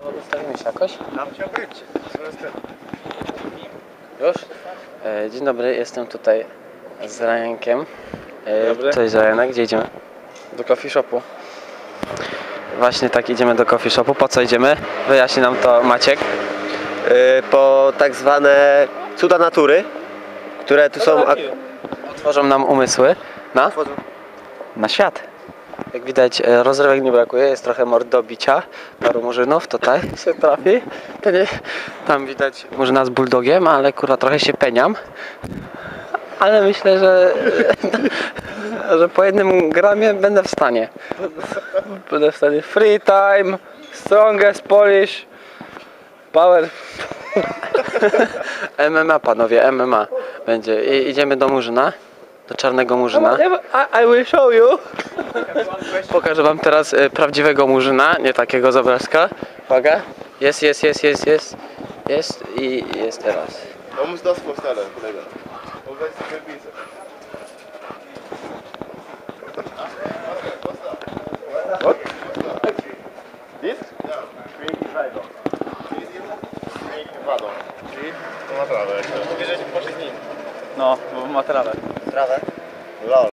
Ustawimy się jakoś? Tam chciał być. Już? E, dzień dobry, jestem tutaj z Rajankiem. E, Dobry. Cześć Rajanek, gdzie idziemy? Do coffee shopu. Właśnie tak idziemy do coffee shopu. Po co idziemy? Wyjaśni nam to Maciek. Y, po tak zwane cuda natury, które tu są. ak- Otworzą nam umysły na, na świat. Jak widać e, rozrywek nie brakuje, jest trochę mord do bicia. Paru murzynów tutaj się trafi. Tam widać murzyna z bulldogiem, ale kurwa trochę się peniam. Ale myślę, że, że po jednym gramie będę w stanie. Będę w stanie. Free time, strongest Polish, power. MMA panowie, MMA będzie. I, idziemy do Murzyna, do czarnego Murzyna. I, I will show you. Pokażę wam teraz e, prawdziwego Murzyna, nie takiego z obrazka. Uwaga. Jest, jest, jest, jest, jest. Jest i jest teraz. Muss das vorstellen, es für Biese. What? This? Ja, drinking water. Drinking water. Czyli? To naprawdę. Że poszli z nim. No, bo ma trawę. Trawę? Lol.